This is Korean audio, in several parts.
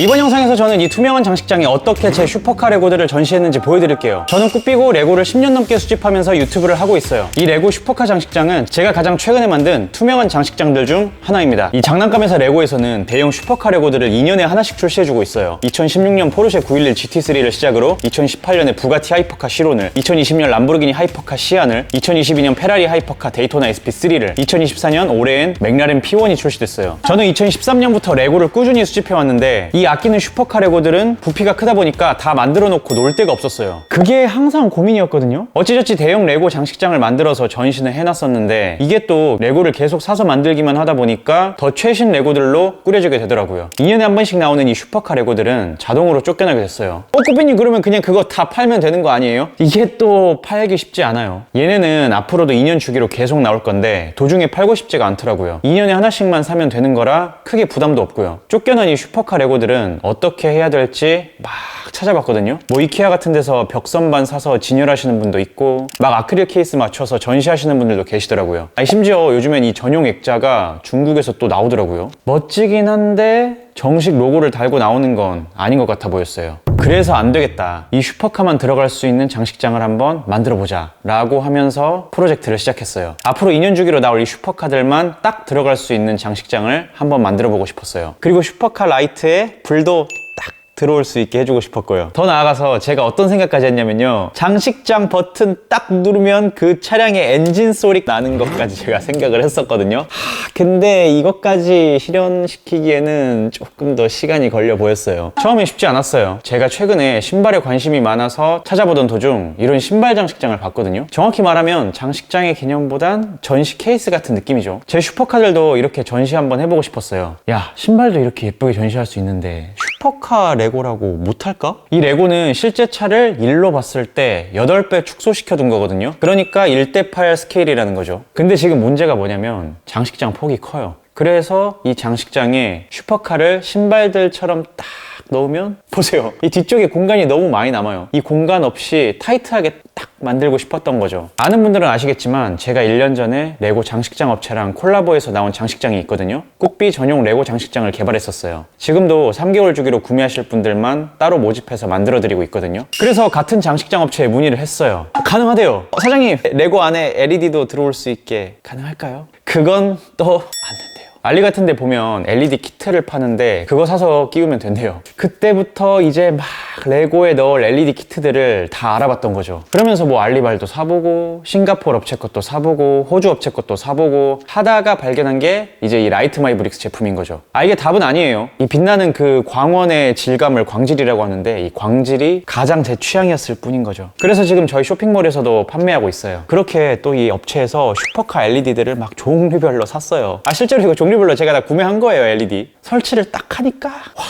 이번 영상에서 저는 이 투명한 장식장에 어떻게 제 슈퍼카 레고들을 전시했는지 보여드릴게요. 저는 꾸삐고 레고를 10년 넘게 수집하면서 유튜브를 하고 있어요. 이 레고 슈퍼카 장식장은 제가 가장 최근에 만든 투명한 장식장들 중 하나입니다. 이 장난감에서 레고에서는 대형 슈퍼카 레고들을 2년에 하나씩 출시해주고 있어요. 2016년 포르쉐 911 GT3를 시작으로 2018년에 부가티 하이퍼카 시론을, 2020년 람보르기니 하이퍼카 시안을, 2022년 페라리 하이퍼카 데이토나 SP3를, 2024년 올해엔 맥라렌 P1이 출시됐어요. 저는 2013년부터 레고를 꾸준히 수집해왔는데 이 아끼는 슈퍼카 레고들은 부피가 크다 보니까 다 만들어 놓고 놀 데가 없었어요. 그게 항상 고민이었거든요. 어찌저찌 대형 레고 장식장을 만들어서 전시는 해놨었는데 이게 또 레고를 계속 사서 만들기만 하다 보니까 더 최신 레고들로 꾸려지게 되더라고요. 2년에 한 번씩 나오는 이 슈퍼카 레고들은 자동으로 쫓겨나게 됐어요. 어, 꾸비님 그러면 그냥 그거 다 팔면 되는 거 아니에요? 이게 또 팔기 쉽지 않아요. 얘네는 앞으로도 2년 주기로 계속 나올 건데 도중에 팔고 싶지가 않더라고요. 2년에 하나씩만 사면 되는 거라 크게 부담도 없고요. 쫓겨난 이 슈퍼카 레고들은 어떻게 해야 될지 막 찾아봤거든요. 뭐 이케아 같은 데서 벽선반 사서 진열하시는 분도 있고 막 아크릴 케이스 맞춰서 전시하시는 분들도 계시더라고요. 아니 심지어 요즘엔 이 전용 액자가 중국에서 또 나오더라고요. 멋지긴 한데 정식 로고를 달고 나오는 건 아닌 것 같아 보였어요. 그래서 안 되겠다. 이 슈퍼카만 들어갈 수 있는 장식장을 한번 만들어 보자. 라고 하면서 프로젝트를 시작했어요. 앞으로 2년 주기로 나올 이 슈퍼카들만 딱 들어갈 수 있는 장식장을 한번 만들어 보고 싶었어요. 그리고 슈퍼카 라이트에 불도 딱 들어올 수 있게 해주고 싶었고요. 더 나아가서 제가 어떤 생각까지 했냐면요. 장식장 버튼 딱 누르면 그 차량의 엔진 소리 나는 것까지 제가 생각을 했었거든요. 하, 근데 이것까지 실현시키기에는 조금 더 시간이 걸려 보였어요. 처음에 쉽지 않았어요. 제가 최근에 신발에 관심이 많아서 찾아보던 도중 이런 신발 장식장을 봤거든요. 정확히 말하면 장식장의 개념보단 전시 케이스 같은 느낌이죠. 제 슈퍼카들도 이렇게 전시 한번 해보고 싶었어요. 야, 신발도 이렇게 예쁘게 전시할 수 있는데 슈퍼카 레고라고 못할까? 이 레고는 실제 차를 일로 봤을 때 8배 축소시켜 둔 거거든요. 그러니까 1대8 스케일이라는 거죠. 근데 지금 문제가 뭐냐면 장식장 폭이 커요. 그래서 이 장식장에 슈퍼카를 신발들처럼 딱 넣으면 보세요. 이 뒤쪽에 공간이 너무 많이 남아요. 이 공간 없이 타이트하게 딱 만들고 싶었던 거죠. 아는 분들은 아시겠지만 제가 1년 전에 레고 장식장 업체랑 콜라보해서 나온 장식장이 있거든요. 꼭비 전용 레고 장식장을 개발했었어요. 지금도 3개월 주기로 구매하실 분들만 따로 모집해서 만들어 드리고 있거든요. 그래서 같은 장식장 업체에 문의를 했어요. 가능하대요. 어, 사장님, 레고 안에 LED도 들어올 수 있게 가능할까요? 그건 또 안 된대요. 알리 같은 데 보면 LED 키트를 파는데 그거 사서 끼우면 된대요. 그때부터 이제 막 레고에 넣을 LED 키트들을 다 알아봤던 거죠. 그러면서 뭐 알리발도 사보고 싱가포르 업체 것도 사보고 호주 업체 것도 사보고 하다가 발견한 게 이제 이 라이트 마이 브릭스 제품인 거죠. 아 이게 답은 아니에요. 이 빛나는 그 광원의 질감을 광질이라고 하는데 이 광질이 가장 제 취향이었을 뿐인 거죠. 그래서 지금 저희 쇼핑몰에서도 판매하고 있어요. 그렇게 또 이 업체에서 슈퍼카 LED들을 막 종류별로 샀어요. 아 실제로 이거 종류별로 제가 다 구매한 거예요 LED. 설치를 딱 하니까 와.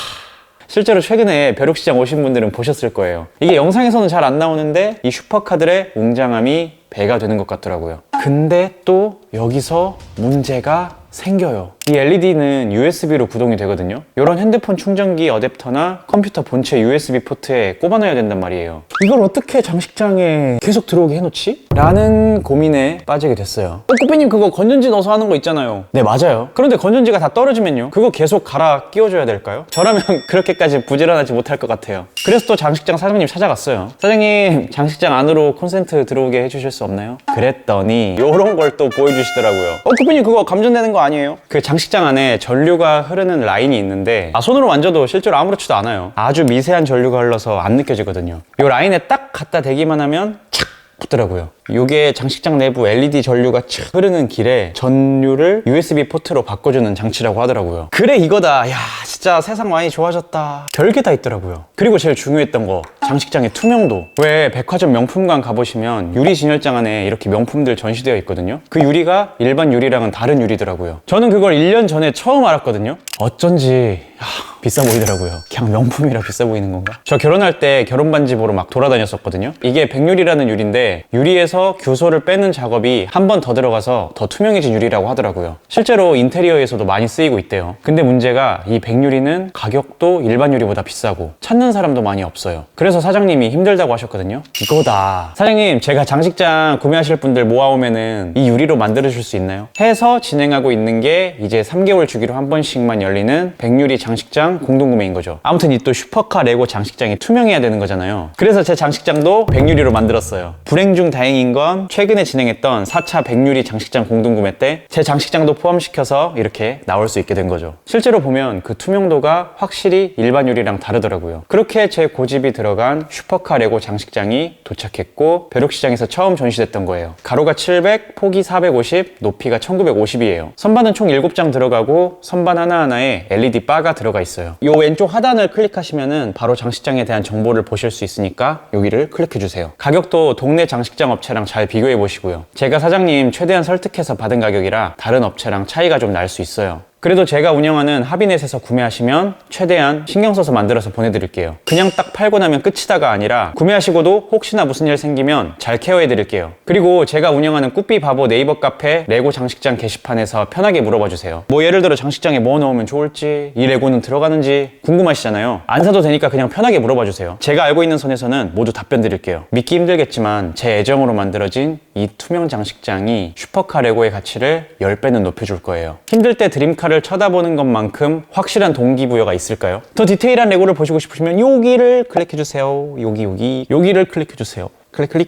실제로 최근에 벼룩시장 오신 분들은 보셨을 거예요. 이게 영상에서는 잘 안 나오는데 이 슈퍼카들의 웅장함이 배가 되는 것 같더라고요. 근데 또 여기서 문제가 생겨요. 이 LED는 USB로 구동이 되거든요. 이런 핸드폰 충전기 어댑터나 컴퓨터 본체 USB 포트에 꼽아놔야 된단 말이에요. 이걸 어떻게 장식장에 계속 들어오게 해놓지? 라는 고민에 빠지게 됐어요. 어, 꾸삐님 그거 건전지 넣어서 하는 거 있잖아요. 네, 맞아요. 그런데 건전지가 다 떨어지면요? 그거 계속 갈아 끼워줘야 될까요? 저라면 그렇게까지 부지런하지 못할 것 같아요. 그래서 또 장식장 사장님 찾아갔어요. 사장님, 장식장 안으로 콘센트 들어오게 해주실 수 없나요? 그랬더니 이런 걸 또 보여주시더라고요. 어, 꾸삐님 그거 감전되는 거 아니에요? 그 장 식장 안에 전류가 흐르는 라인이 있는데 아, 손으로 만져도 실제로 아무렇지도 않아요. 아주 미세한 전류가 흘러서 안 느껴지거든요. 이 라인에 딱 갖다 대기만 하면 착 붙더라고요. 이게 장식장 내부 LED 전류가 착 흐르는 길에 전류를 USB 포트로 바꿔주는 장치라고 하더라고요. 그래 이거다. 야 진짜 세상 많이 좋아졌다. 별게 다 있더라고요. 그리고 제일 중요했던 거 장식장의 투명도. 왜 백화점 명품관 가보시면 유리 진열장 안에 이렇게 명품들 전시되어 있거든요. 그 유리가 일반 유리랑은 다른 유리더라고요. 저는 그걸 1년 전에 처음 알았거든요. 어쩐지 야, 비싸 보이더라고요. 그냥 명품이라 비싸 보이는 건가? 저 결혼할 때 결혼 반지 보러 막 돌아다녔었거든요. 이게 백유리라는 유리인데 유리에서 유리에서 교소를 빼는 작업이 한 번 더 들어가서 더 투명해진 유리라고 하더라고요. 실제로 인테리어에서도 많이 쓰이고 있대요. 근데 문제가 이 백유리는 가격도 일반 유리보다 비싸고 찾는 사람도 많이 없어요. 그래서 사장님이 힘들다고 하셨거든요. 이거다. 사장님, 제가 장식장 구매하실 분들 모아오면은 이 유리로 만들어줄 수 있나요? 해서 진행하고 있는 게 이제 3개월 주기로 한 번씩만 열리는 백유리 장식장 공동구매인 거죠. 아무튼 이 또 슈퍼카 레고 장식장이 투명해야 되는 거잖아요. 그래서 제 장식장도 백유리로 만들었어요. 불행 중 다행인 건 최근에 진행했던 4차 백유리 장식장 공동구매 때 제 장식장도 포함시켜서 이렇게 나올 수 있게 된 거죠. 실제로 보면 그 투명도가 확실히 일반 유리랑 다르더라고요. 그렇게 제 고집이 들어간 슈퍼카 레고 장식장이 도착했고 벼룩시장에서 처음 전시됐던 거예요. 가로가 700, 폭이 450, 높이가 1950이에요. 선반은 총 7장 들어가고 선반 하나하나에 LED 바가 들어가 있어요. 이 왼쪽 하단을 클릭하시면은 바로 장식장에 대한 정보를 보실 수 있으니까 여기를 클릭해 주세요. 가격도 동네 장식장 업체랑 잘 비교해 보시고요. 제가 사장님 최대한 설득해서 받은 가격이라 다른 업체랑 차이가 좀 날 수 있어요. 그래도 제가 운영하는 하비넷에서 구매하시면 최대한 신경 써서 만들어서 보내드릴게요. 그냥 딱 팔고 나면 끝이다가 아니라 구매하시고도 혹시나 무슨 일 생기면 잘 케어해드릴게요. 그리고 제가 운영하는 꾸삐 바보 네이버 카페 레고 장식장 게시판에서 편하게 물어봐 주세요. 뭐 예를 들어 장식장에 뭐 넣으면 좋을지 이 레고는 들어가는지 궁금하시잖아요. 안 사도 되니까 그냥 편하게 물어봐 주세요. 제가 알고 있는 선에서는 모두 답변 드릴게요. 믿기 힘들겠지만 제 애정으로 만들어진 이 투명 장식장이 슈퍼카 레고의 가치를 10배는 높여줄 거예요. 힘들 때 드림카를 쳐다보는 것만큼 확실한 동기부여가 있을까요? 더 디테일한 레고를 보시고 싶으시면 여기를 클릭해주세요. 여기 여기 여기를 클릭해주세요. 클릭 클릭